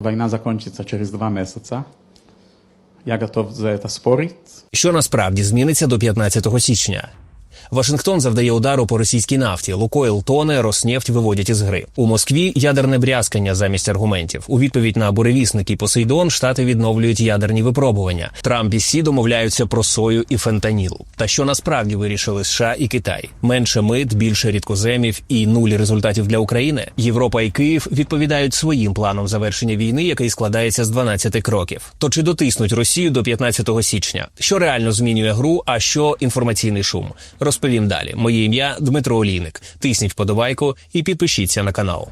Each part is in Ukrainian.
Война закінчиться через два місяці. Я готов за це спорить. Що насправді зміниться до 15 січня? Вашингтон завдає удару по російській нафті. Лукойл тоне, Роснефть виводять із гри. У Москві ядерне брязкання замість аргументів. У відповідь на буревісник і Посейдон штати відновлюють ядерні випробування. Трамп і Сі домовляються про сою і фентаніл. Та що насправді вирішили США і Китай? Менше мит, більше рідкоземів і нуль результатів для України. Європа і Київ відповідають своїм планом завершення війни, який складається з 12 кроків. То чи дотиснуть Росію до 15 січня? Що реально змінює гру, а що інформаційний шум? Розповім далі. Моє ім'я Дмитро Олійник. Тисніть вподобайку і підпишіться на канал.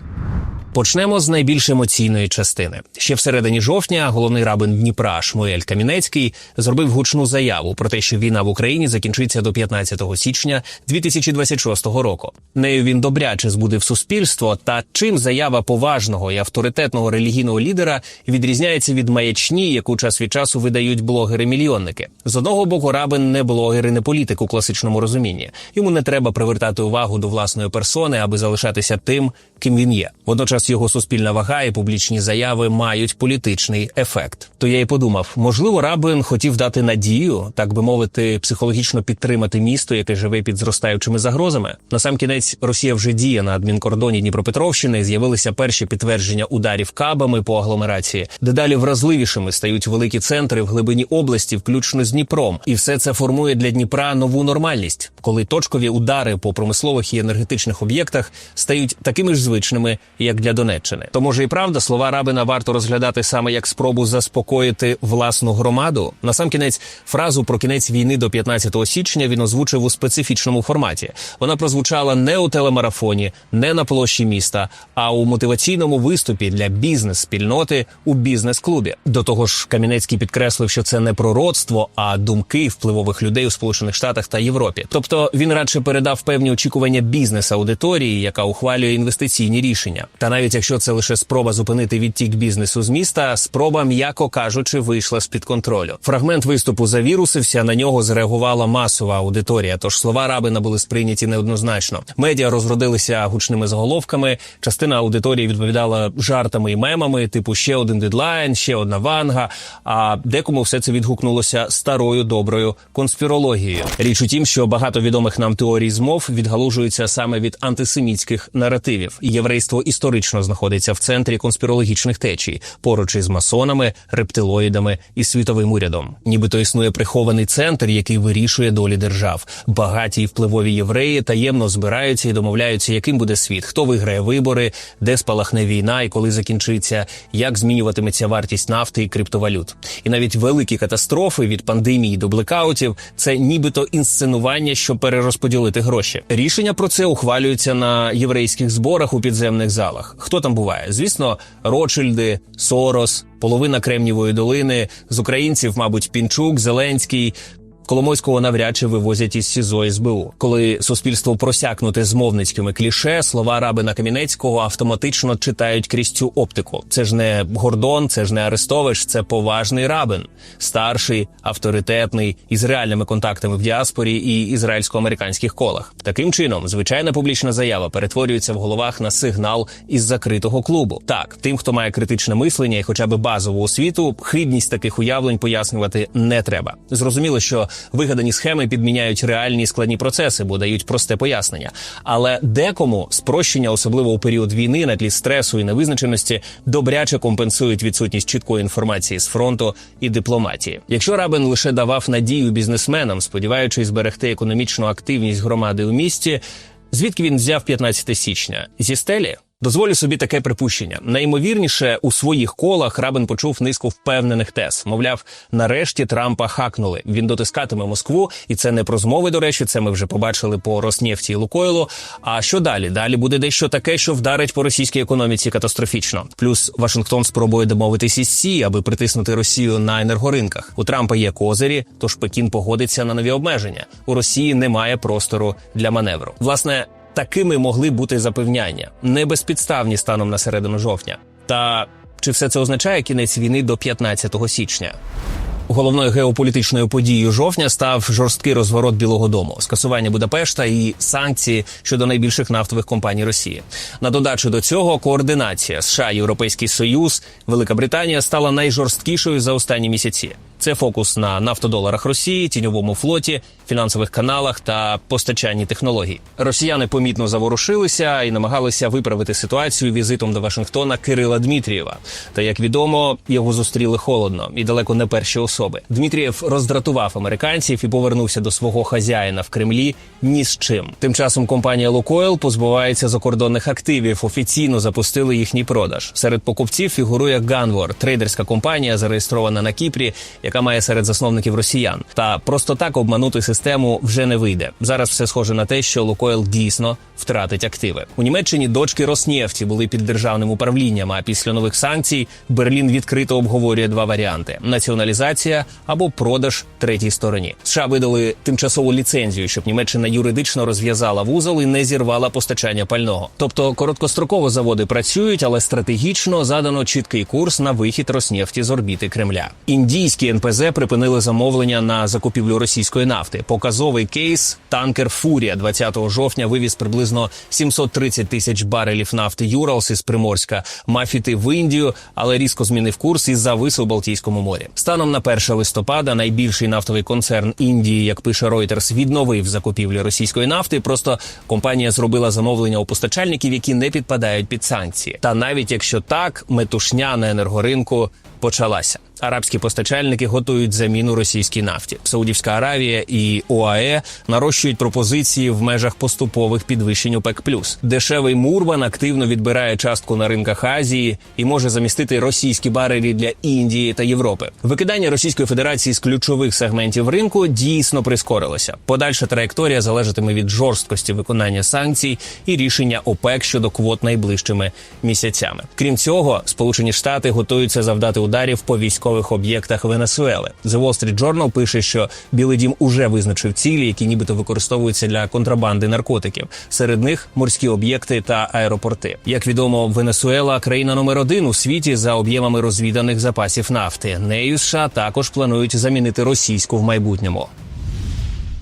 Почнемо з найбільш емоційної частини. Ще всередині жовтня головний рабин Дніпра Шмуель Камінецький зробив гучну заяву про те, що війна в Україні закінчиться до 15 січня 2026 року. Нею він добряче збудив суспільство. Та чим заява поважного і авторитетного релігійного лідера відрізняється від маячні, яку час від часу видають блогери-мільйонники. З одного боку, рабин не блогер і не політик у класичному розумінні. Йому не треба привертати увагу до власної персони, аби залишатися тим, ким він є. Водночас його суспільна вага і публічні заяви мають політичний ефект. То я й подумав, можливо, рабин хотів дати надію, так би мовити, психологічно підтримати місто, яке живе під зростаючими загрозами. Насамкінець Росія вже діє на адмінкордоні Дніпропетровщини. З'явилися перші підтвердження ударів кабами по агломерації. Дедалі вразливішими стають великі центри в глибині області, включно з Дніпром, і все це формує для Дніпра нову нормальність, коли точкові удари по промислових і енергетичних об'єктах стають такими ж звичними, як для Донеччини. То може і правда слова рабина варто розглядати саме як спробу заспокоїти власну громаду. Насамкінець фразу про кінець війни до 15 січня він озвучив у специфічному форматі. Вона прозвучала не у телемарафоні, не на площі міста, а у мотиваційному виступі для бізнес-спільноти у бізнес-клубі. До того ж, Камінецький підкреслив, що це не пророцтво, а думки впливових людей у Сполучених Штатах та Європі. Тобто він радше передав певні очікування бізнес-аудиторії, яка ухвалює інвестиційні рішення. Та навіть якщо це лише спроба зупинити відтік бізнесу з міста, спроба, м'яко кажучи, вийшла з під контролю. Фрагмент виступу завірусився. На нього зреагувала масова аудиторія. Тож слова рабина були сприйняті неоднозначно. Медіа розродилися гучними заголовками. Частина аудиторії відповідала жартами і мемами, типу ще один дедлайн, ще одна ванга. А декому все це відгукнулося старою доброю конспірологією. Річ у тім, що багато відомих нам теорій змов відгалужуються саме від антисемітських наративів. Єврейство історично знаходиться в центрі конспірологічних течій, поруч із масонами, рептилоїдами і світовим урядом. Нібито існує прихований центр, який вирішує долі держав. Багаті і впливові євреї таємно збираються і домовляються, яким буде світ, хто виграє вибори, де спалахне війна і коли закінчиться, як змінюватиметься вартість нафти і криптовалют. І навіть великі катастрофи від пандемії до блекаутів це нібито інсценування, щоб перерозподілити гроші. Рішення про це ухвалюються на єврейських зборах у підземних залах. Хто там буває? Звісно, Ротшильди, Сорос, половина Кремнівої долини з українців, мабуть, Пінчук, Зеленський. Коломойського навряд чи вивозять із СІЗО СБУ. Коли суспільство просякнуте змовницькими кліше, слова рабина Камінецького автоматично читають крізь цю оптику. Це ж не Гордон, це ж не Арестович, це поважний рабин, старший, авторитетний, із реальними контактами в діаспорі і ізраїльсько-американських колах. Таким чином, звичайна публічна заява перетворюється в головах на сигнал із закритого клубу. Так, тим, хто має критичне мислення і хоча б базову освіту, хибність таких уявлень пояснювати не треба. Зрозуміло, що вигадані схеми підміняють реальні складні процеси, бо дають просте пояснення. Але декому спрощення, особливо у період війни, на тлі стресу і невизначеності, добряче компенсують відсутність чіткої інформації з фронту і дипломатії. Якщо Рабин лише давав надію бізнесменам, сподіваючись зберегти економічну активність громади у місті, звідки він взяв 15 січня зі стелі? Дозволю собі таке припущення. Найімовірніше у своїх колах Рабин почув низку впевнених тез. Мовляв, нарешті Трампа хакнули. Він дотискатиме Москву, і це не про змови. До речі, це ми вже побачили по Роснефті і Лукойлу. А що далі? Далі буде дещо таке, що вдарить по російській економіці катастрофічно. Плюс Вашингтон спробує домовитись із Сі, аби притиснути Росію на енергоринках. У Трампа є козирі, тож Пекін погодиться на нові обмеження. У Росії немає простору для маневру. Власне. Такими могли бути запевняння, не безпідставні станом на середину жовтня. Та чи все це означає кінець війни до 15 січня? Головною геополітичною подією жовтня став жорсткий розворот Білого Дому, скасування Будапешта і санкції щодо найбільших нафтових компаній Росії. На додачу до цього координація США, Європейський Союз, Велика Британія стала найжорсткішою за останні місяці. Це фокус на нафтодоларах Росії, тіньовому флоті, фінансових каналах та постачанні технологій. Росіяни помітно заворушилися і намагалися виправити ситуацію візитом до Вашингтона Кирила Дмитрієва. Та як відомо, його зустріли холодно і далеко не перші особи. Дмитрієв роздратував американців і повернувся до свого хазяїна в Кремлі ні з чим. Тим часом компанія Лукойл позбувається закордонних активів. Офіційно запустили їхній продаж. Серед покупців фігурує Ганвор, трейдерська компанія, зареєстрована на Кіпрі, яка має серед засновників росіян. Та просто так обманути систему вже не вийде. Зараз все схоже на те, що Лукойл дійсно втратить активи. У Німеччині дочки Роснефті були під державним управлінням. А після нових санкцій Берлін відкрито обговорює два варіанти: націоналізація або продаж третій стороні. США видали тимчасову ліцензію, щоб Німеччина юридично розв'язала вузол і не зірвала постачання пального. Тобто короткостроково заводи працюють, але стратегічно задано чіткий курс на вихід Роснефті з орбіти Кремля. Індійські НПЗ припинили замовлення на закупівлю російської нафти. Показовий кейс танкер Фурія 20 жовтня вивіз приблизно 730 тисяч барелів нафти Юралс із Приморська, мафіти в Індію, але різко змінив курс і завис у Балтійському морі. Станом на 1 листопада найбільший нафтовий концерн Індії, як пише Reuters, відновив закупівлі російської нафти. Просто компанія зробила замовлення у постачальників, які не підпадають під санкції. Та навіть якщо так, метушня на енергоринку почалася. Арабські постачальники готують заміну російській нафті. Саудівська Аравія і ОАЕ нарощують пропозиції в межах поступових підвищень ОПЕК+. Дешевий Мурбан активно відбирає частку на ринках Азії і може замістити російські барелі для Індії та Європи. Викидання Російської Федерації з ключових сегментів ринку дійсно прискорилося. Подальша траєкторія залежатиме від жорсткості виконання санкцій і рішення ОПЕК щодо квот найближчими місяцями. Крім цього, Сполучені Штати готуються завдати ударів по військових об'єктах Венесуели. The Wall Street Journal пише, що Білий Дім уже визначив цілі, які нібито використовуються для контрабанди наркотиків. Серед них морські об'єкти та аеропорти. Як відомо, Венесуела країна номер один у світі за об'ємами розвіданих запасів нафти. Нею США також планують замінити російську в майбутньому.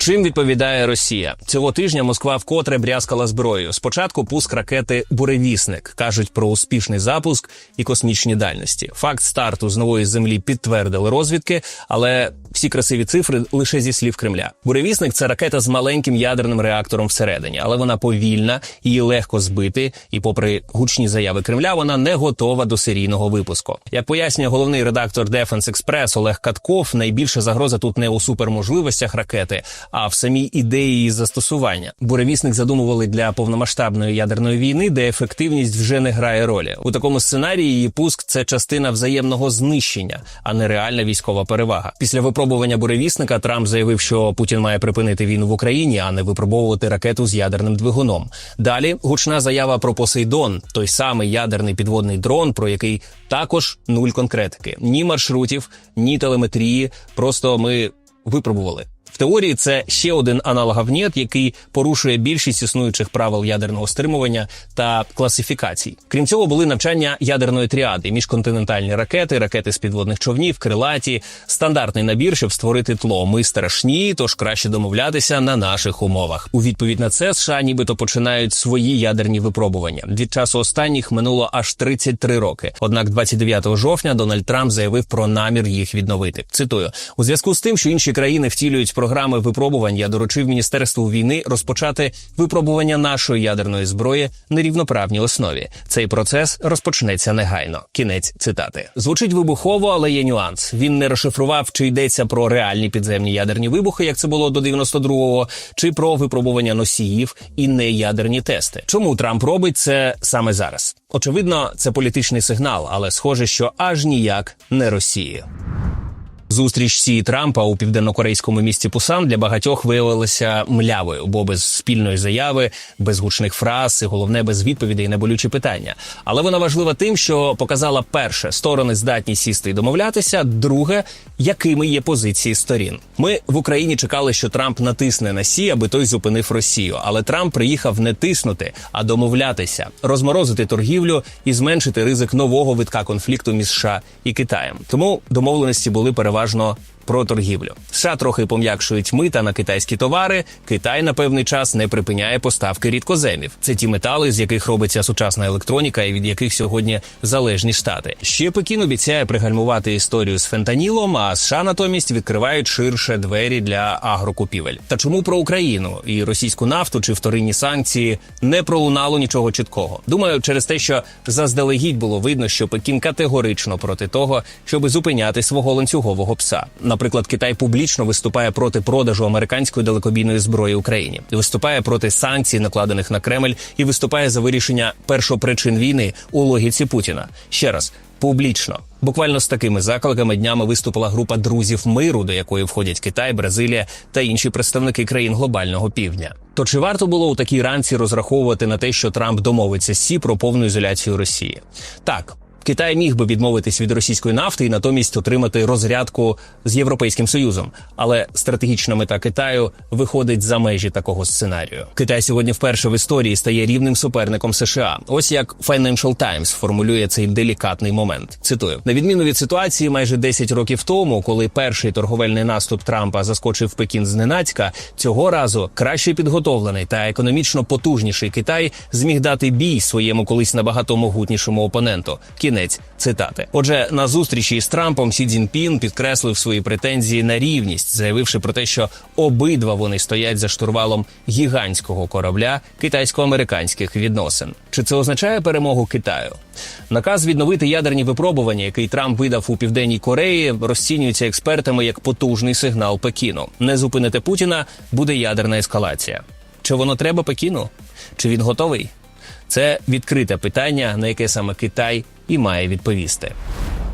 Чим відповідає Росія цього тижня? Москва вкотре брязкала зброєю. Спочатку пуск ракети Буревісник кажуть про успішний запуск і космічні дальності. Факт старту з нової землі підтвердили розвідки, але всі красиві цифри лише зі слів Кремля. Буревісник це ракета з маленьким ядерним реактором всередині, але вона повільна, її легко збити. І, попри гучні заяви Кремля, вона не готова до серійного випуску. Як пояснює головний редактор Defense Express Олег Катков, найбільша загроза тут не у суперможливостях ракети, а в самій ідеї її застосування. Буревісник задумували для повномасштабної ядерної війни, де ефективність вже не грає ролі. У такому сценарії її пуск це частина взаємного знищення, а не реальна військова перевага. Після випробування буревісника Трамп заявив, що Путін має припинити війну в Україні, а не випробовувати ракету з ядерним двигуном. Далі гучна заява про Посейдон, той самий ядерний підводний дрон, про який також нуль конкретики, ні маршрутів, ні телеметрії. Просто ми випробували. В теорії це ще один аналоговнєт, який порушує більшість існуючих правил ядерного стримування та класифікацій. Крім цього, були навчання ядерної тріади, міжконтинентальні ракети, ракети з підводних човнів, крилаті, стандартний набір, щоб створити тло. Ми страшні, тож краще домовлятися на наших умовах. У відповідь на це США нібито починають свої ядерні випробування. Від часу останніх минуло аж 33 роки. Однак, 29 жовтня Дональд Трамп заявив про намір їх відновити. Цитую у зв'язку з тим, що інші країни втілюють програми випробувань, я доручив міністерству війни розпочати випробування нашої ядерної зброї на рівноправній основі. Цей процес розпочнеться негайно. Кінець цитати звучить вибухово, але є нюанс. Він не розшифрував, чи йдеться про реальні підземні ядерні вибухи, як це було до 92-го, чи про випробування носіїв і неядерні тести. Чому Трамп робить це саме зараз? Очевидно, це політичний сигнал, але схоже, що аж ніяк не Росії. Зустріч Сі і Трампа у південнокорейському місті Пусан для багатьох виявилася млявою, бо без спільної заяви, без гучних фраз і головне без відповідей на болючі питання. Але вона важлива тим, що показала перше сторони здатні сісти і домовлятися. Друге, якими є позиції сторін. Ми в Україні чекали, що Трамп натисне на Сі, аби той зупинив Росію. Але Трамп приїхав не тиснути, а домовлятися, розморозити торгівлю і зменшити ризик нового витка конфлікту між США і Китаєм. Тому домовленості були переважно переважно про торгівлю. США трохи пом'якшують мита на китайські товари. Китай на певний час не припиняє поставки рідкоземів. Це ті метали, з яких робиться сучасна електроніка, і від яких сьогодні залежні штати. Ще Пекін обіцяє пригальмувати історію з фентанілом, а США натомість відкривають ширше двері для агрокупівель. Та чому про Україну і російську нафту чи вторинні санкції не пролунало нічого чіткого? Думаю, через те, що заздалегідь було видно, що Пекін категорично проти того, щоби зупиняти свого ланцюгового пса. Наприклад, Китай публічно виступає проти продажу американської далекобійної зброї Україні, виступає проти санкцій, накладених на Кремль, і виступає за вирішення першопричин війни у логіці Путіна. Ще раз публічно. Буквально з такими закликами днями виступила група друзів миру, до якої входять Китай, Бразилія та інші представники країн глобального півдня. То чи варто було у такій ранці розраховувати на те, що Трамп домовиться Сі про повну ізоляцію Росії? Так. Китай міг би відмовитись від російської нафти і натомість отримати розрядку з європейським союзом, але стратегічна мета Китаю виходить за межі такого сценарію. Китай сьогодні вперше в історії стає рівним суперником США. Ось як Financial Times формулює цей делікатний момент. Цитую на відміну від ситуації майже 10 років тому, коли перший торговельний наступ Трампа заскочив Пекін зненацька, цього разу краще підготовлений та економічно потужніший Китай зміг дати бій своєму колись набагато могутнішому опоненту. Кінець цитати. Отже, на зустрічі з Трампом Сі Цзіньпін підкреслив свої претензії на рівність, заявивши про те, що обидва вони стоять за штурвалом гігантського корабля китайсько-американських відносин. Чи це означає перемогу Китаю? Наказ відновити ядерні випробування, який Трамп видав у південній Кореї, розцінюється експертами як потужний сигнал Пекіну. Не зупинити Путіна буде ядерна ескалація. Чи воно треба Пекіну? Чи він готовий? Це відкрите питання, на яке саме Китай і має відповісти.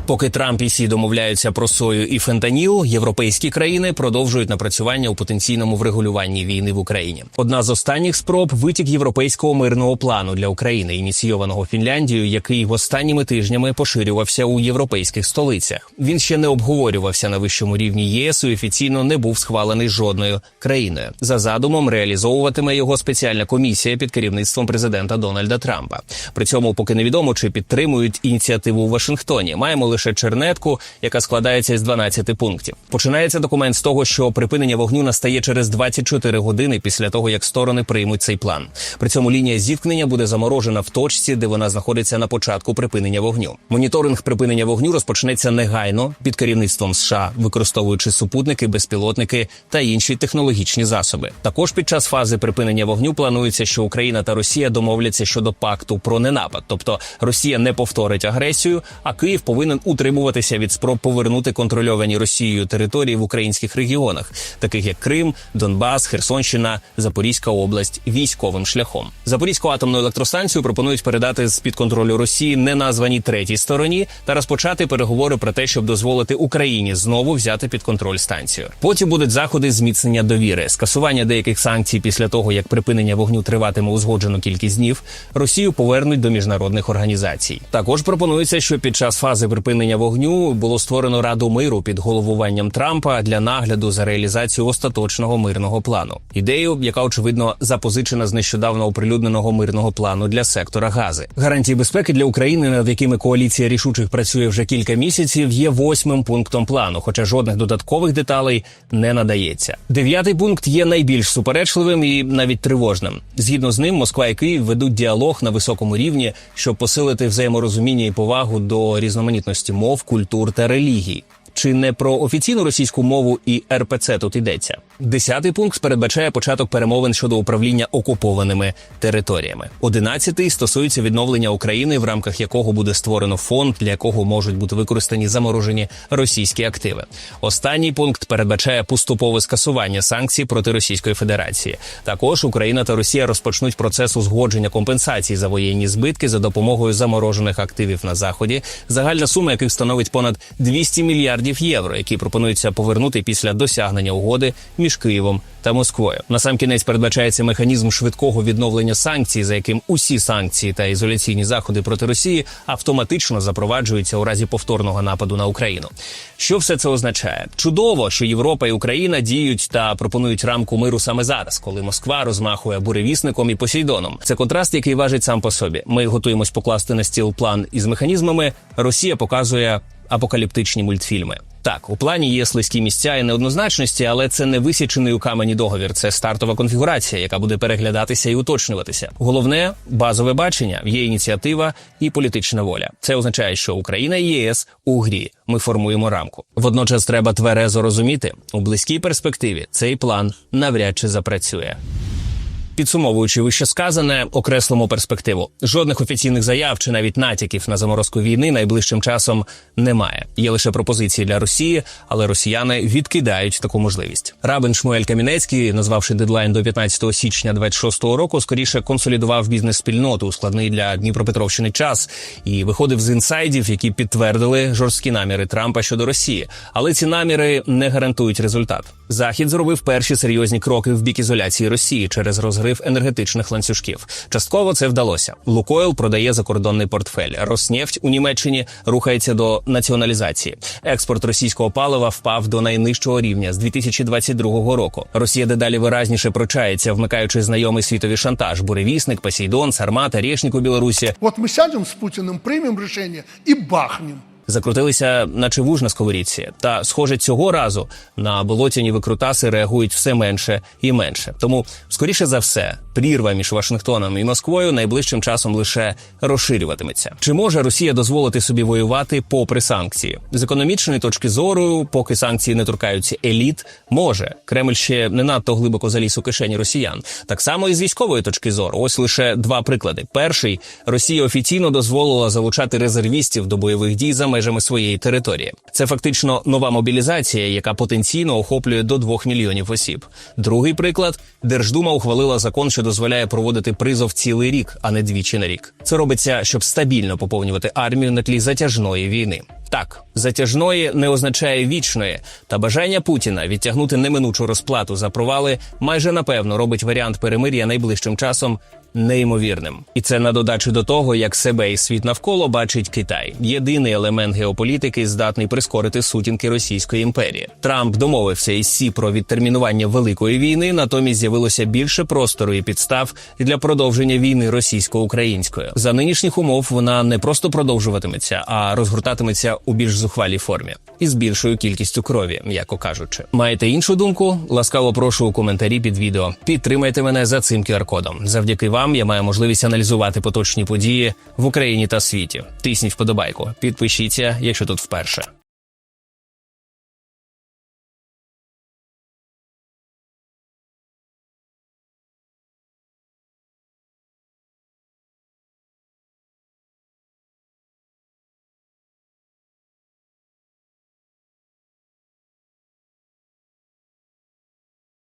Поки Трамп і Сі домовляються про сою і фентаніл, європейські країни продовжують напрацювання у потенційному врегулюванні війни в Україні. Одна з останніх спроб витік європейського мирного плану для України, ініційованого Фінляндією, який останніми тижнями поширювався у європейських столицях. Він ще не обговорювався на вищому рівні ЄС і офіційно не був схвалений жодною країною. За задумом реалізовуватиме його спеціальна комісія під керівництвом президента Дональда Трампа. При цьому поки невідомо, чи підтримують ініціативу у Вашингтоні. Маємо лише чернетку, яка складається з 12 пунктів. Починається документ з того, що припинення вогню настає через 24 години після того, як сторони приймуть цей план. При цьому лінія зіткнення буде заморожена в точці, де вона знаходиться на початку припинення вогню. Моніторинг припинення вогню розпочнеться негайно під керівництвом США, використовуючи супутники, безпілотники та інші технологічні засоби. Також під час фази припинення вогню планується, що Україна та Росія домовляться щодо пакту про ненапад, тобто Росія не повторить агресію, а Київ повинен утримуватися від спроб повернути контрольовані Росією території в українських регіонах, таких як Крим, Донбас, Херсонщина, Запорізька область, військовим шляхом. Запорізьку атомну електростанцію пропонують передати з під контролю Росії неназваній третій стороні та розпочати переговори про те, щоб дозволити Україні знову взяти під контроль станцію. Потім будуть заходи зміцнення довіри, скасування деяких санкцій після того, як припинення вогню триватиме узгоджену кількість днів. Росію повернуть до міжнародних організацій. Також пропонується, що під час фази припинення вогню було створено раду миру під головуванням Трампа для нагляду за реалізацію остаточного мирного плану. Ідею, яка очевидно запозичена з нещодавно оприлюдненого мирного плану для сектора гази. Гарантії безпеки для України, над якими коаліція рішучих працює вже кілька місяців, є восьмим пунктом плану, хоча жодних додаткових деталей не надається. Дев'ятий пункт є найбільш суперечливим і навіть тривожним. Згідно з ним, Москва і Київ ведуть діалог на високому рівні, щоб посилити взаєморозуміння і повагу до різноманітності мов, культур та релігій. Чи не про офіційну російську мову і РПЦ тут йдеться? Десятий пункт передбачає початок перемовин щодо управління окупованими територіями. Одинадцятий стосується відновлення України, в рамках якого буде створено фонд, для якого можуть бути використані заморожені російські активи. Останній пункт передбачає поступове скасування санкцій проти Російської Федерації. Також Україна та Росія розпочнуть процес узгодження компенсацій за воєнні збитки за допомогою заморожених активів на заході, загальна сума яких становить понад 200 мільярдів євро, які пропонуються повернути після досягнення угоди між Києвом та Москвою. Насамкінець передбачається механізм швидкого відновлення санкцій, за яким усі санкції та ізоляційні заходи проти Росії автоматично запроваджуються у разі повторного нападу на Україну. Що все це означає? Чудово, що Європа і Україна діють та пропонують рамку миру саме зараз, коли Москва розмахує буревісником і Посейдоном. Це контраст, який важить сам по собі. Ми готуємось покласти на стіл план із механізмами. Росія показує апокаліптичні мультфільми. Так, у плані є слизькі місця і неоднозначності, але це не висічений у камені договір. Це стартова конфігурація, яка буде переглядатися і уточнюватися. Головне базове бачення, є ініціатива і політична воля. Це означає, що Україна і ЄС у грі. Ми формуємо рамку. Водночас треба тверезо розуміти, у близькій перспективі цей план навряд чи запрацює. Підсумовуючи вище сказане, окреслимо перспективу. Жодних офіційних заяв чи навіть натяків на заморозку війни найближчим часом немає. Є лише пропозиції для Росії, але росіяни відкидають таку можливість. Рабин Шмуель Камінецький, назвавши дедлайн до 15 січня 26-го року, скоріше консолідував бізнес-спільноту у складний для Дніпропетровщини час і виходив з інсайдів, які підтвердили жорсткі наміри Трампа щодо Росії. Але ці наміри не гарантують результат. Захід зробив перші серйозні кроки в бік ізоляції Росії через розгрив енергетичних ланцюжків. Частково це вдалося. Лукойл продає закордонний портфель. Роснефть у Німеччині рухається до націоналізації. Експорт російського палива впав до найнижчого рівня з 2022 року. Росія дедалі виразніше прочається, вмикаючи знайомий світові шантаж: буревісник, Посейдон, Сармат, Орешник у Білорусі. Вот мы сядем с Путиным, примем решение и бахнем. Закрутилися, наче вуж на сковорідці. Та, схоже, цього разу на болотяні викрутаси реагують все менше і менше. Тому, скоріше за все, прірва між Вашингтоном і Москвою найближчим часом лише розширюватиметься. Чи може Росія дозволити собі воювати попри санкції? З економічної точки зору, поки санкції не торкаються еліт, може Кремль ще не надто глибоко заліз у кишені росіян. Так само і з військової точки зору. Ось лише два приклади. Перший Росія офіційно дозволила залучати резервістів до бойових дій за межами своєї території. Це фактично нова мобілізація, яка потенційно охоплює до 2 мільйонів осіб. Другий приклад Держдума ухвалила закон, що дозволяє проводити призов цілий рік, а не двічі на рік. Це робиться, щоб стабільно поповнювати армію на тлі затяжної війни. Так, затяжної не означає вічної, та бажання Путіна відтягнути неминучу розплату за провали майже напевно робить варіант перемир'я найближчим часом неймовірним. І це на додачу до того, як себе і світ навколо бачить Китай. Єдиний елемент геополітики здатний прискорити сутінки Російської імперії. Трамп домовився із Сі про відтермінування великої війни, натомість з'явилося більше простору і підстав для продовження війни російсько-української. За нинішніх умов вона не просто продовжуватиметься, а розгортатиметься у більш зухвалій формі і з більшою кількістю крові, м'яко кажучи. Маєте іншу думку? Ласкаво прошу у коментарі під відео. Підтримайте мене за цим QR-кодом. Завдяки вам я маю можливість аналізувати поточні події в Україні та світі. Тисніть вподобайку, підпишіться, якщо тут вперше.